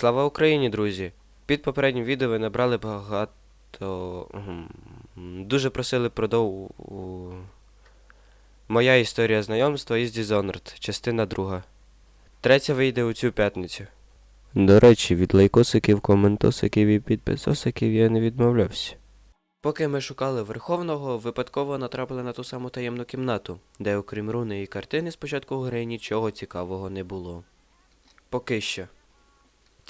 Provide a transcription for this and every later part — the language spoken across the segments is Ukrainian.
Слава Україні, друзі! Під попереднім відео ви набрали багато. Дуже просили продов. у- Моя історія знайомства із Dishonored, частина друга. Третя вийде у цю п'ятницю. До речі, від лайкосиків, коментосиків і підписосиків я не відмовлявся. Поки ми шукали Верховного, випадково натрапили на ту саму таємну кімнату, де окрім руни і картини спочатку гри нічого цікавого не було. Поки що.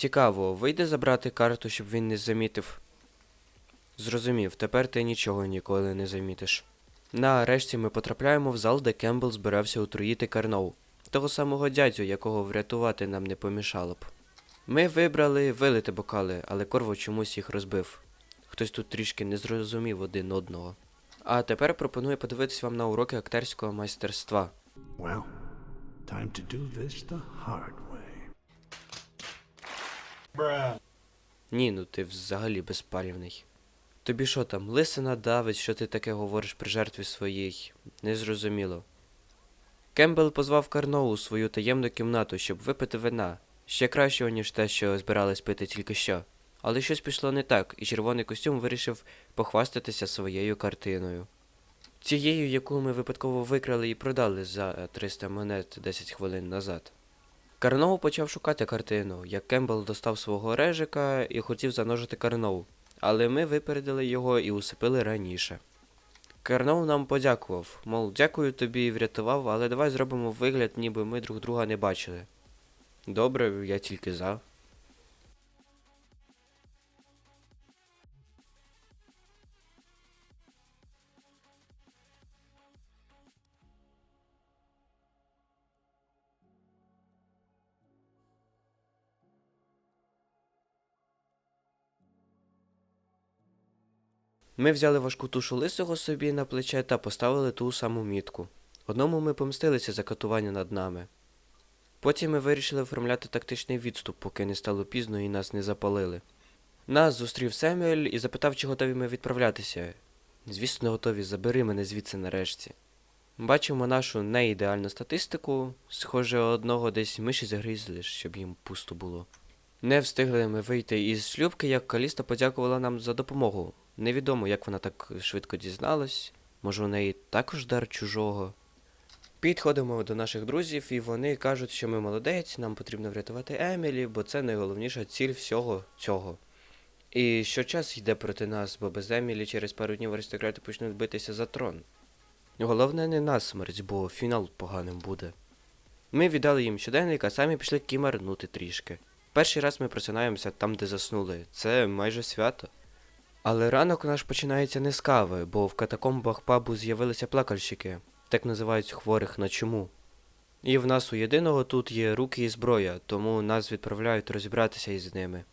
Цікаво, вийде забрати карту, щоб він не замітив. Зрозумів, тепер ти нічого ніколи не замітиш. Нарешті ми потрапляємо в зал, де Кембл збирався отруїти Карноу, того самого дядю, якого врятувати нам не помішало б. Ми вибрали вилити бокали, але Корво чомусь їх розбив. Хтось тут трішки не зрозумів один одного. А тепер пропоную подивитись вам на уроки актерського майстерства. Well, time to do this the hard way. Ні, ну ти взагалі безпалівний. Тобі що там, лисина давить, що ти таке говориш при жертві своїй? Незрозуміло. Кембл позвав Карноу у свою таємну кімнату, щоб випити вина. Ще кращого, ніж те, що збирались пити тільки що. Але щось пішло не так, і червоний костюм вирішив похвастатися своєю картиною. Тією, яку ми випадково викрали і продали за е, 300 монет 10 хвилин назад. Карноу почав шукати картину, як Кембл достав свого режика і хотів заножити Карноу, але ми випередили його і усипили раніше. Карноу нам подякував, мов, дякую тобі, врятував, але давай зробимо вигляд, ніби ми друг друга не бачили. Добре, я тільки за. Ми взяли важку тушу лисого собі на плече та поставили ту саму мітку. Одному ми помстилися за катування над нами. Потім ми вирішили оформляти тактичний відступ, поки не стало пізно і нас не запалили. Нас зустрів Семюель і запитав, чи готові ми відправлятися. Звісно, готові, забери мене звідси нарешті. Бачимо нашу неідеальну статистику. Схоже, одного десь миші загрізли, щоб їм пусто було. Не встигли ми вийти із шлюбки, як Каліста подякувала нам за допомогу. Невідомо, як вона так швидко дізналась. Може, у неї також дар чужого. Підходимо до наших друзів, і вони кажуть, що ми молодець, нам потрібно врятувати Емілі, бо це найголовніша ціль всього цього. І що час йде проти нас, бо без Емілі через пару днів аристократи почнуть битися за трон. Головне не насмерть, бо фінал поганим буде. Ми віддали їм щоденник, а самі пішли кімарнути трішки. Перший раз ми просинаємося там, де заснули. Це майже свято. Але ранок наш починається не з кави, бо в катакомбах пабу з'явилися плакальщики, так називають хворих на чуму. І в нас у єдиного тут є руки і зброя, тому нас відправляють розібратися із ними.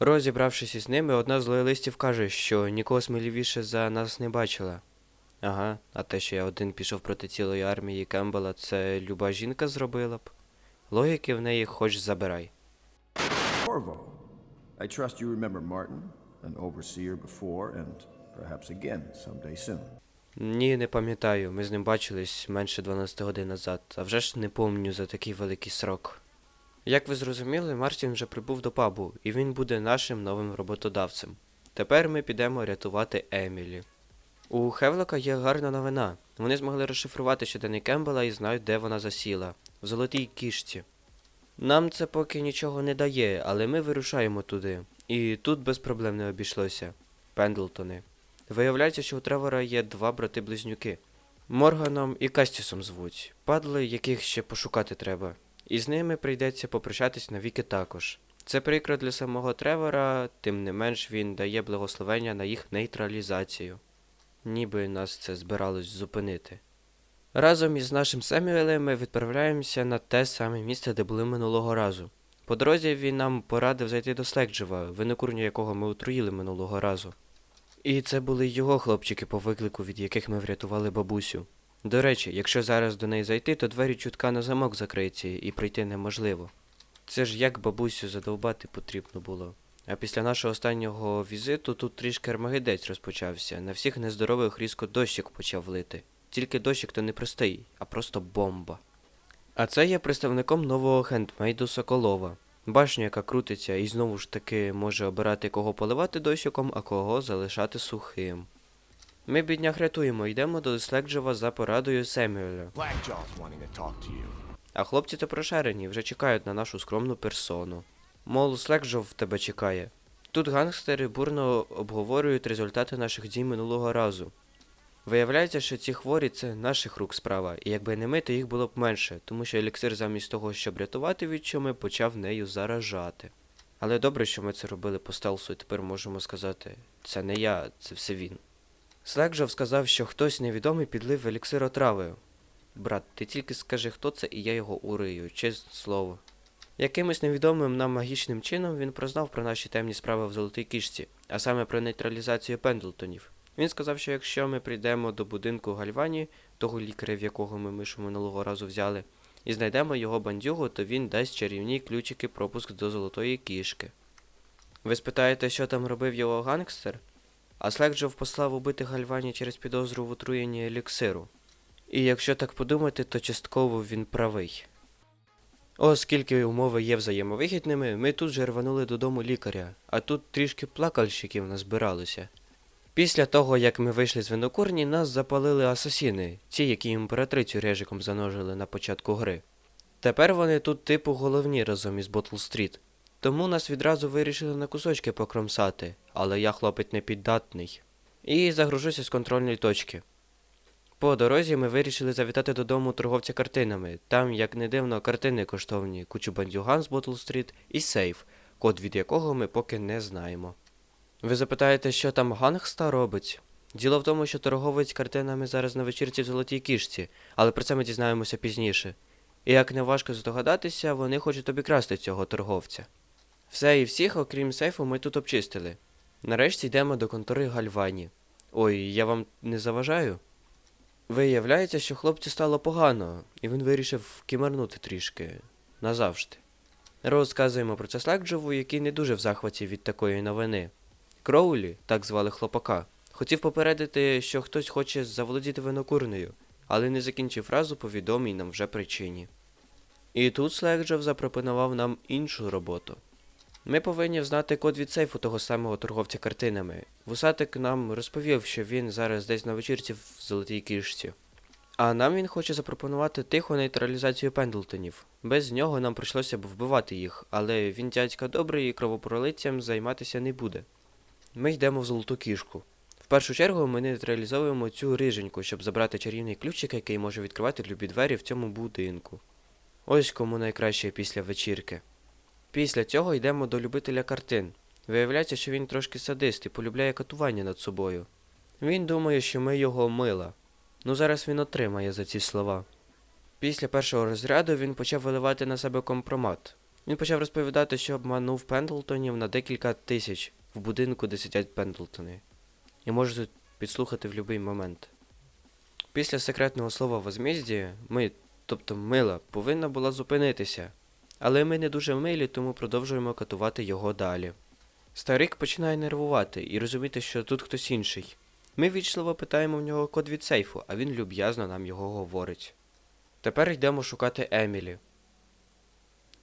Розібравшись із ними, одна з лоялистів каже, що нікого сміливіше за нас не бачила. Ага, а те, що я один пішов проти цілої армії Кембела, це люба жінка зробила б. Логіки в неї хоч забирай. Corvo, I trust you remember Martin, an overseer before and perhaps again someday soon. Ні, не пам'ятаю. Ми з ним бачились менше 12 годин назад, а вже ж не помню за такий великий срок. Як ви зрозуміли, Мартін вже прибув до пабу, і він буде нашим новим роботодавцем. Тепер ми підемо рятувати Емілі. У Хевлока є гарна новина. Вони змогли розшифрувати щоденник Кембела і знають, де вона засіла в золотій кішці. Нам це поки нічого не дає, але ми вирушаємо туди. І тут без проблем не обійшлося. Пендлтони. Виявляється, що у Тревора є два брати-близнюки. Морганом і Кастісом звуть, падли, яких ще пошукати треба. І з ними прийдеться попрощатись навіки також. Це прикро для самого Тревора, тим не менш він дає благословення на їх нейтралізацію. Ніби нас це збиралось зупинити. Разом із нашим Семюелем ми відправляємося на те саме місце, де були минулого разу. По дорозі він нам порадив зайти до Слекджева, винокурню якого ми отруїли минулого разу. І це були його хлопчики по виклику, від яких ми врятували бабусю. До речі, якщо зараз до неї зайти, то двері чутка на замок закриються і прийти неможливо. Це ж як бабусю задовбати потрібно було. А після нашого останнього візиту тут трішки армагедець розпочався. На всіх нездорових різко дощик почав лити. Тільки дощик то не простий, а просто бомба. А це є представником нового хендмейду Соколова. Башню, яка крутиться, і знову ж таки може обирати кого поливати дощиком, а кого залишати сухим. Ми бідняк рятуємо, йдемо до Слекджева за порадою Семюеля. А хлопці та прошарені вже чекають на нашу скромну персону. Мол, Слекджов тебе чекає. Тут гангстери бурно обговорюють результати наших дій минулого разу. Виявляється, що ці хворі це наших рук справа, і якби не ми, то їх було б менше, тому що еліксир замість того, щоб рятувати від чуми, почав нею заражати. Але добре, що ми це робили по стелсу, і тепер можемо сказати, це не я, це все він. Слекджов сказав, що хтось невідомий підлив еліксир отравою. Брат, ти тільки скажи, хто це, і я його урию, чесне слово. Якимось невідомим нам магічним чином він прознав про наші темні справи в золотій кішці, а саме про нейтралізацію Пендлтонів. Він сказав, що якщо ми прийдемо до будинку Гальвані, того лікаря, в якого ми мишу минулого разу взяли, і знайдемо його бандюгу, то він дасть чарівні ключики пропуск до золотої кішки. Ви спитаєте, що там робив його гангстер? А Слекджов послав убити Гальвані через підозру в отруєнні еліксиру. І якщо так подумати, то частково він правий. Оскільки умови є взаємовигідними, ми тут же рванули додому лікаря, а тут трішки плакальщиків назбиралося. Після того, як ми вийшли з винокурні, нас запалили асасіни, ті, які імператрицю режиком заножили на початку гри. Тепер вони тут типу головні разом із Ботл-стріт. Тому нас відразу вирішили на кусочки покромсати, але я хлопець непіддатний. І загружуся з контрольної точки. По дорозі ми вирішили завітати додому торговця картинами. Там, як не дивно, картини коштовні, кучу бандюган з Ботл-стріт і сейф, код від якого ми поки не знаємо. Ви запитаєте, що там Гангста робить? Діло в тому, що торговець картинами зараз на вечірці в золотій кішці, але про це ми дізнаємося пізніше. І як не важко здогадатися, вони хочуть обікрасти цього торговця. Все і всіх, окрім сейфу, ми тут обчистили. Нарешті йдемо до контори Гальвані. Ой, я вам не заважаю? Виявляється, що хлопцю стало погано, і він вирішив кімарнути трішки назавжди. Розказуємо про це Слекджову, який не дуже в захваті від такої новини. Кроулі, так звали хлопака, хотів попередити, що хтось хоче заволодіти винокурнею, але не закінчив фразу по відомій нам вже причині. І тут Слекджов запропонував нам іншу роботу. Ми повинні знати код від сейфу того самого торговця картинами. Вусатик нам розповів, що він зараз десь на вечірці в золотій кішці. А нам він хоче запропонувати тиху нейтралізацію Пендлтонів. Без нього нам прийшлося б вбивати їх, але він дядька добрий і кровопролиттям займатися не буде. Ми йдемо в золоту кішку. В першу чергу ми нейтралізовуємо цю риженьку, щоб забрати чарівний ключик, який може відкривати любі двері в цьому будинку. Ось кому найкраще після вечірки. Після цього йдемо до любителя картин. Виявляється, що він трошки садист і полюбляє катування над собою. Він думає, що ми його мила. Ну зараз він отримає за ці слова. Після першого розряду він почав виливати на себе компромат. Він почав розповідати, що обманув Пендлтонів на декілька тисяч в будинку, де сидять Пендлтони. І може тут підслухати в будь-який момент. Після секретного слова возмездія ми, тобто мила, повинна була зупинитися. Але ми не дуже милі, тому продовжуємо катувати його далі. Старик починає нервувати і розуміти, що тут хтось інший. Ми вічливо питаємо в нього код від сейфу, а він люб'язно нам його говорить. Тепер йдемо шукати Емілі.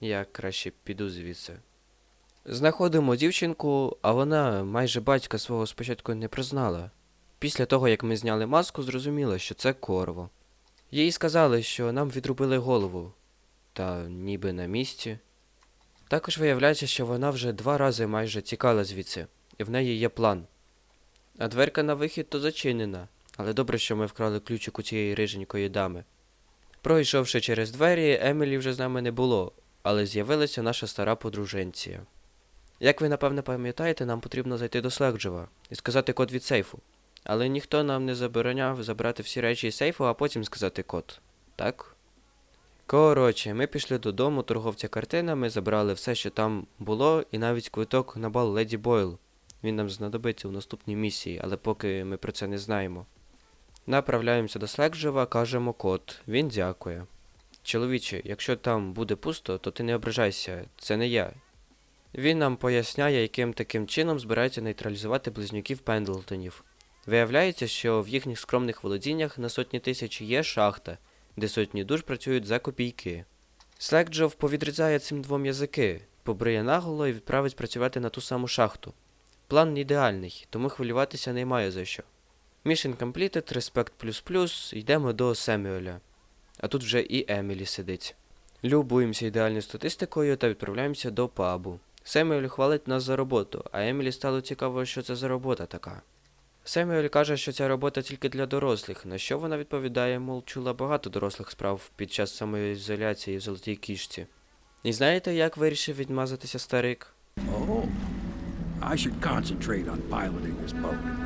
Я краще піду звідси. Знаходимо дівчинку, а вона майже батька свого спочатку не признала. Після того, як ми зняли маску, зрозуміла, що це корво. Їй сказали, що нам відрубили голову, та ніби на місці. Також виявляється, що вона вже два рази майже тікала звідси, і в неї є план. А дверка на вихід то зачинена, але добре, що ми вкрали ключик у цієї риженької дами. Пройшовши через двері, Емілі вже з нами не було, але з'явилася наша стара подруженція. Як ви напевне пам'ятаєте, нам потрібно зайти до Слекджева і сказати код від сейфу. Але ніхто нам не забороняв забрати всі речі із сейфу, а потім сказати код. Так? Коротше, ми пішли додому торговця картинами, забрали все, що там було, і навіть квиток на бал Леді Бойл. Він нам знадобиться у наступній місії, але поки ми про це не знаємо. Направляємося до Слекджева, кажемо код. Він дякує. Чоловіче, якщо там буде пусто, то ти не ображайся, це не я. Він нам поясняє, яким таким чином збирається нейтралізувати близнюків Пендлтонів. Виявляється, що в їхніх скромних володіннях на сотні тисяч є шахта, де сотні душ працюють за копійки. Слекджов повідрізає цим двом язики, побриє наголо і відправить працювати на ту саму шахту. План ідеальний, тому хвилюватися немає за що. Mission completed, Respect++, йдемо до Семюеля. А тут вже і Емілі сидить. Любуємося ідеальною статистикою та відправляємося до пабу. Семюель хвалить нас за роботу, а Емілі стало цікаво, що це за робота така. Семюель каже, що ця робота тільки для дорослих, на що вона відповідає, мол, чула багато дорослих справ під час самоізоляції в золотій кішці. І знаєте, як вирішив відмазатися старик? Oh, I should concentrate on piloting this boat.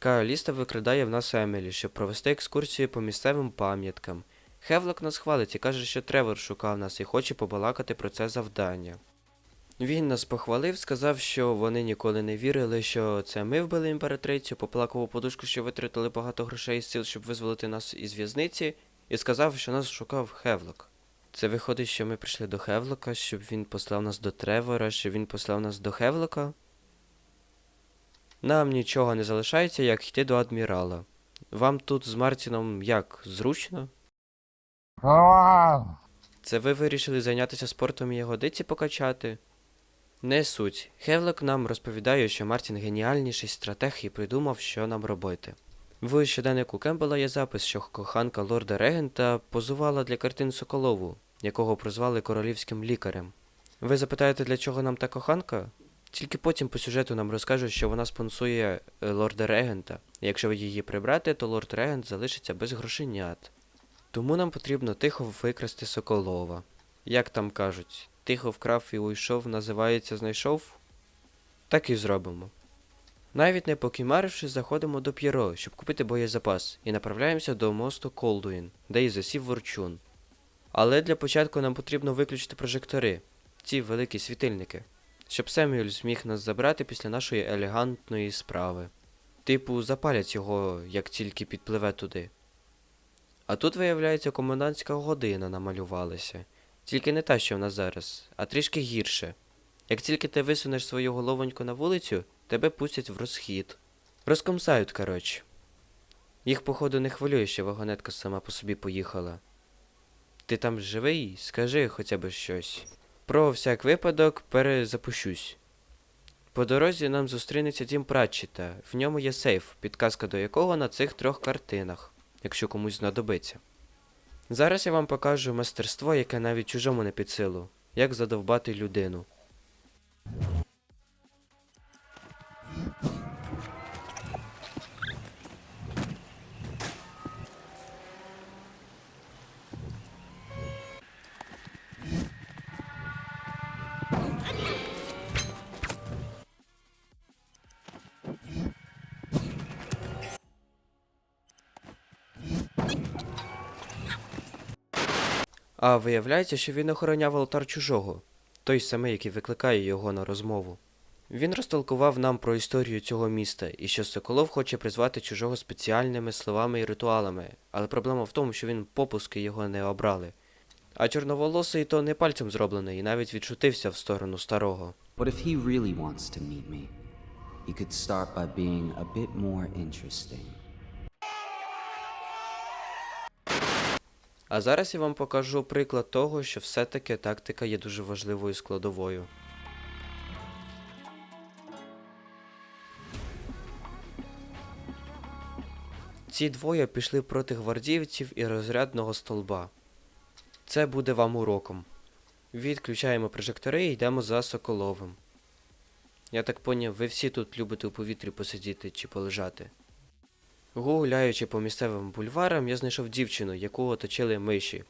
Кааліста викрадає в нас Емілі, щоб провести екскурсію по місцевим пам'яткам. Хевлок нас хвалить і каже, що Тревор шукав нас і хоче побалакати про це завдання. Він нас похвалив, сказав, що вони ніколи не вірили, що це ми вбили імператрицю, поплакав у подушку, що витратили багато грошей і сил, щоб визволити нас із в'язниці, і сказав, що нас шукав Хевлок. Це виходить, що ми прийшли до Хевлока, щоб він послав нас до Тревора, щоб він послав нас до Хевлока. Нам нічого не залишається, як йти до адмірала. Вам тут з Мартіном як зручно? Це ви вирішили зайнятися спортом і ягодиці покачати? Не суть. Хевлок нам розповідає, що Мартін геніальніший стратег і придумав, що нам робити. В щоденнику Кембела є запис, що коханка лорда Регента позувала для картин Соколову, якого прозвали королівським лікарем. Ви запитаєте, для чого нам та коханка? Тільки потім по сюжету нам розкажуть, що вона спонсує е, лорда Регента. Якщо її прибрати, то лорд Регент залишиться без грошенят. Тому нам потрібно тихо викрасти Соколова. Як там кажуть, тихо вкрав і уйшов, називається знайшов? Так і зробимо. Навіть не покімаривши, заходимо до П'єро, щоб купити боєзапас, і направляємося до мосту Колдуін, де і засів ворчун. Але для початку нам потрібно виключити прожектори, ці великі світильники, щоб Семюель зміг нас забрати після нашої елегантної справи. Типу, запалять його, як тільки підпливе туди. А тут, виявляється, комендантська година намалювалася. Тільки не та, що в нас зараз, а трішки гірше. Як тільки ти висунеш свою головоньку на вулицю, тебе пустять в розхід. Розкомсають, коротше. Їх, походу, не хвилює, що вагонетка сама по собі поїхала. Ти там живий? Скажи хоча б щось. Про всяк випадок перезапущусь. По дорозі нам зустрінеться дім Пратчета. В ньому є сейф, підказка до якого на цих трьох картинах, якщо комусь знадобиться. Зараз я вам покажу мастерство, яке навіть чужому не під силу, як задовбати людину. А виявляється, що він охороняв алтар чужого, той самий, який викликає його на розмову. Він розтолкував нам про історію цього міста і що Соколов хоче призвати чужого спеціальними словами і ритуалами, але проблема в тому, що він попуски його не обрали. А чорноволосий то не пальцем зроблений і навіть відшутився в сторону старого. What if he really wants to meet me? He could start by being a bit more interesting. А зараз я вам покажу приклад того, що все-таки тактика є дуже важливою складовою. Ці двоє пішли проти гвардійців і розрядного столба. Це буде вам уроком. Відключаємо прожектори і йдемо за Соколовим. Я так поняв, ви всі тут любите у повітрі посидіти чи полежати. Гуляючи по місцевим бульварам, я знайшов дівчину, яку оточили миші.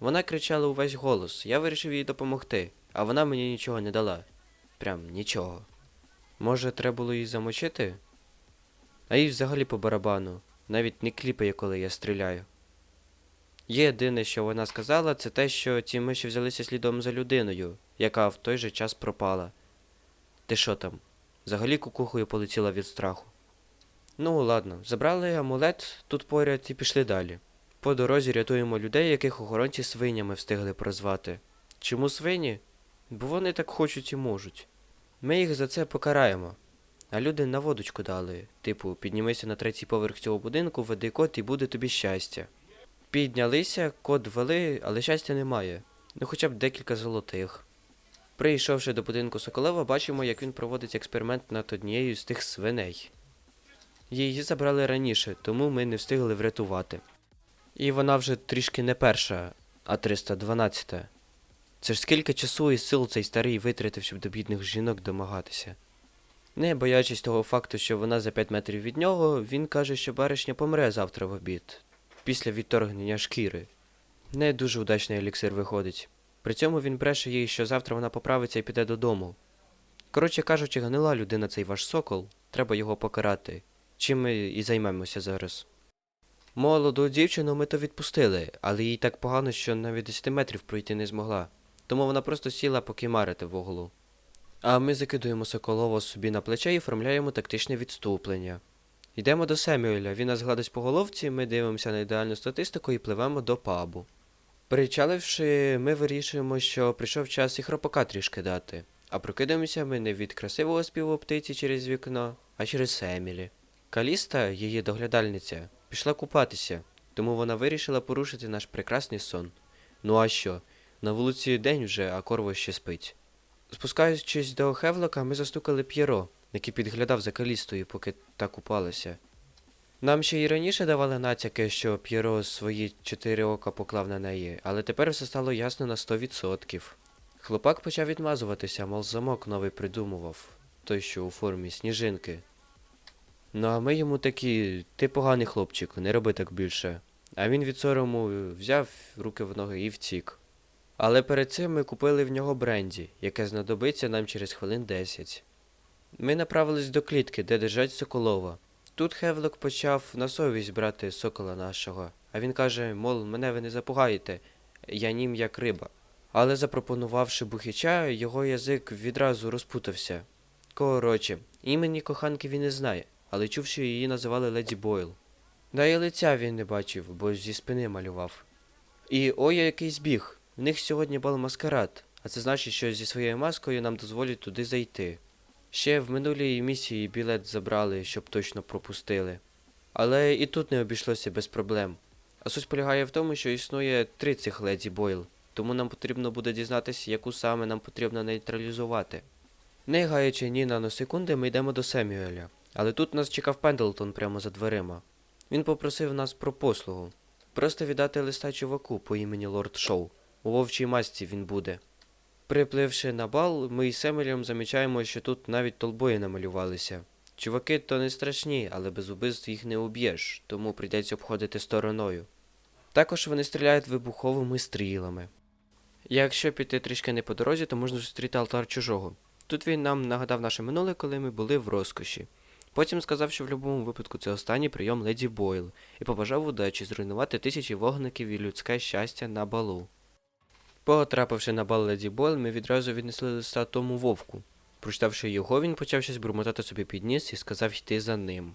Вона кричала увесь голос, я вирішив їй допомогти, а вона мені нічого не дала. Прям нічого. Може, треба було її замочити? А їй взагалі по барабану, навіть не кліпає, коли я стріляю. Єдине, що вона сказала, це те, що ці миші взялися слідом за людиною, яка в той же час пропала. Ти що там? Взагалі кукухою полетіла від страху. Ну, ладно, забрали амулет тут поряд і пішли далі. По дорозі рятуємо людей, яких охоронці свинями встигли прозвати. Чому свині? Бо вони так хочуть і можуть. Ми їх за це покараємо. А люди на водочку дали. Типу, піднімися на третій поверх цього будинку, веди код і буде тобі щастя. Піднялися, код ввели, але щастя немає. Ну хоча б декілька золотих. Прийшовши до будинку Соколова, бачимо, як він проводить експеримент над однією з тих свиней. Її забрали раніше, тому ми не встигли врятувати. І вона вже трішки не перша, а 312. Це ж скільки часу і сил цей старий витратив, щоб до бідних жінок домагатися. Не боячись того факту, що вона за 5 метрів від нього, він каже, що баришня помре завтра в обід, після відторгнення шкіри. Не дуже удачний еліксир виходить. При цьому він бреше їй, що завтра вона поправиться і піде додому. Коротше кажучи, гнила людина цей ваш сокол, треба його покарати. Чим ми і займемося зараз. Молоду дівчину ми то відпустили, але їй так погано, що навіть 10 метрів пройти не змогла. Тому вона просто сіла покимарити в углу. А ми закидуємо Соколова собі на плече і оформляємо тактичне відступлення. Йдемо до Семюеля, він нас гладить по головці, ми дивимося на ідеальну статистику і пливемо до пабу. Причаливши, ми вирішуємо, що прийшов час і хропака трішки дати. А прокидаємося ми не від красивого співу птиці через вікно, а через Семілі. Каліста, її доглядальниця, пішла купатися, тому вона вирішила порушити наш прекрасний сон. Ну а що? На вулиці день вже, а корво ще спить. Спускаючись до Хевлока, ми застукали П'єро, який підглядав за Калістою, поки та купалася. Нам ще й раніше давали натяки, що П'єро свої чотири ока поклав на неї, але тепер все стало ясно на 100%. Хлопак почав відмазуватися, мов замок новий придумував, той, що у формі сніжинки. Ну а ми йому такі, ти поганий хлопчик, не роби так більше. А він від сорому взяв руки в ноги і втік. Але перед цим ми купили в нього бренді, яке знадобиться нам через хвилин 10. Ми направились до клітки, де держать Соколова. Тут Хевлок почав на совість брати сокола нашого, а він каже, мол, мене ви не запугаєте, я нім як риба. Але запропонувавши бухича, його язик відразу розпутався. Коротше, імені коханки він не знає, але чув, що її називали Леді Бойл. Да й лиця він не бачив, бо зі спини малював. І ой, який збіг. В них сьогодні бал маскарад, а це значить, що зі своєю маскою нам дозволять туди зайти. Ще в минулій місії білет забрали, щоб точно пропустили. Але і тут не обійшлося без проблем. А суть полягає в тому, що існує три цих леді Бойл, тому нам потрібно буде дізнатися, яку саме нам потрібно нейтралізувати. Не гаючи ні наносекунди, ми йдемо до Семюеля. Але тут нас чекав Пендлтон прямо за дверима. Він попросив нас про послугу. Просто віддати листа чуваку по імені Лорд Шоу. У вовчій масці він буде. Припливши на бал, ми із Семелем замічаємо, що тут навіть толбої намалювалися. Чуваки то не страшні, але без убивств їх не уб'єш, тому прийдеться обходити стороною. Також вони стріляють вибуховими стрілами. Якщо піти трішки не по дорозі, то можна зустріти алтар чужого. Тут він нам нагадав наше минуле, коли ми були в розкоші. Потім сказав, що в будь-якому випадку це останній прийом леді Бойл, і побажав удачі зруйнувати тисячі вогників і людське щастя на балу. Потрапивши на бал леді Бойл, ми відразу віднесли листа тому вовку. Прочитавши його, він почав щось бурмотати собі під ніс і сказав йти за ним.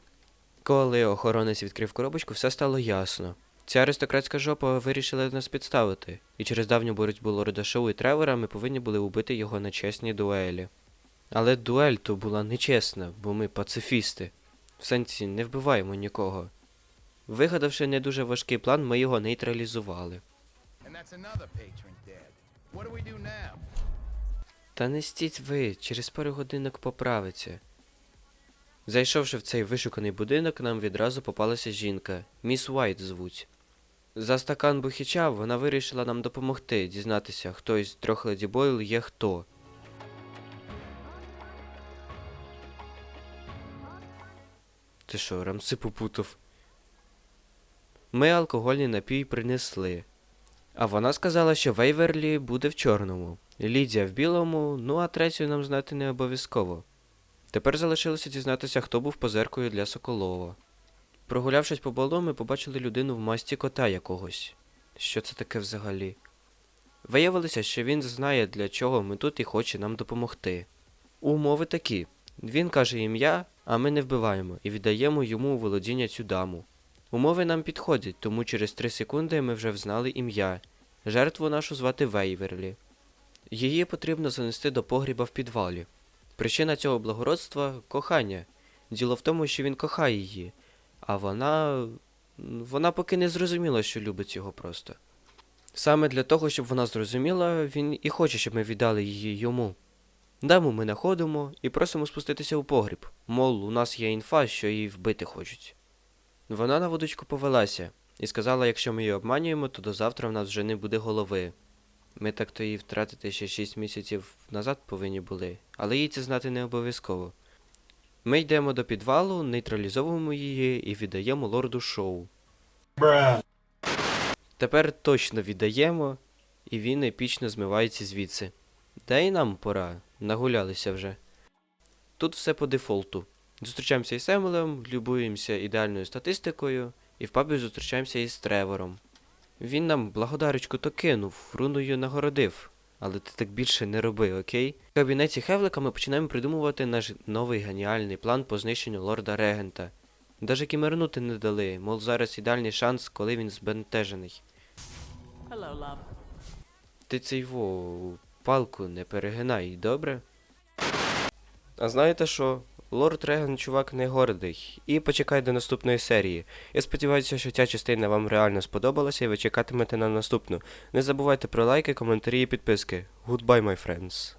Коли охоронець відкрив коробочку, все стало ясно. Ця аристократська жопа вирішила нас підставити, і через давню боротьбу Лорда Шоу і Тревора ми повинні були убити його на чесній дуелі. Але дуель то була нечесна, бо ми пацифісти. В сенсі не вбиваємо нікого. Вигадавши не дуже важкий план, ми його нейтралізували. Та не стіть ви, через пару годинок поправиться. Зайшовши в цей вишуканий будинок, нам відразу попалася жінка, міс Уайт звуть. За стакан бухіча вона вирішила нам допомогти дізнатися, хто із трьох леді Бойл є хто. Ти що, рамси попутав? Ми алкогольний напій принесли. А вона сказала, що Вейверлі буде в чорному, Лідія в білому, ну а третю нам знати не обов'язково. Тепер залишилося дізнатися, хто був позеркою для Соколова. Прогулявшись по балу, ми побачили людину в масті кота якогось. Що це таке взагалі? Виявилося, що він знає, для чого ми тут і хоче нам допомогти. Умови такі: він каже ім'я, а ми не вбиваємо і віддаємо йому у володіння цю даму. Умови нам підходять, тому через три секунди ми вже взнали ім'я. Жертву нашу звати Вейверлі. Її потрібно занести до погріба в підвалі. Причина цього благородства кохання. Діло в тому, що він кохає її, а вона. вона поки не зрозуміла, що любить його просто. Саме для того, щоб вона зрозуміла, він і хоче, щоб ми віддали її йому. Даму ми находимо і просимо спуститися у погріб. Мол, у нас є інфа, що її вбити хочуть. Вона на водочку повелася і сказала, якщо ми її обманюємо, то до завтра в нас вже не буде голови. Ми так то її втратити ще 6 місяців назад повинні були, але їй це знати не обов'язково. Ми йдемо до підвалу, нейтралізовуємо її і віддаємо лорду шоу. Тепер точно віддаємо, і він епічно змивається звідси. Та й нам пора, нагулялися вже. Тут все по дефолту. Зустрічаємося із Емелем, любуємося ідеальною статистикою, і в пабі зустрічаємося із Тревором. Він нам благодарочку то кинув, руною нагородив. Але ти так більше не роби, окей? В кабінеті Хевлика ми починаємо придумувати наш новий геніальний план по знищенню лорда Регента. Даже кімернути не дали, мол, зараз ідеальний шанс, коли він збентежений. Hello, love. Ти цей во палку не перегинай, добре? А знаєте що? Лорд Реган чувак не гордий. І почекай до наступної серії. Я сподіваюся, що ця частина вам реально сподобалася і ви чекатимете на наступну. Не забувайте про лайки, коментарі і підписки. Goodbye, my friends.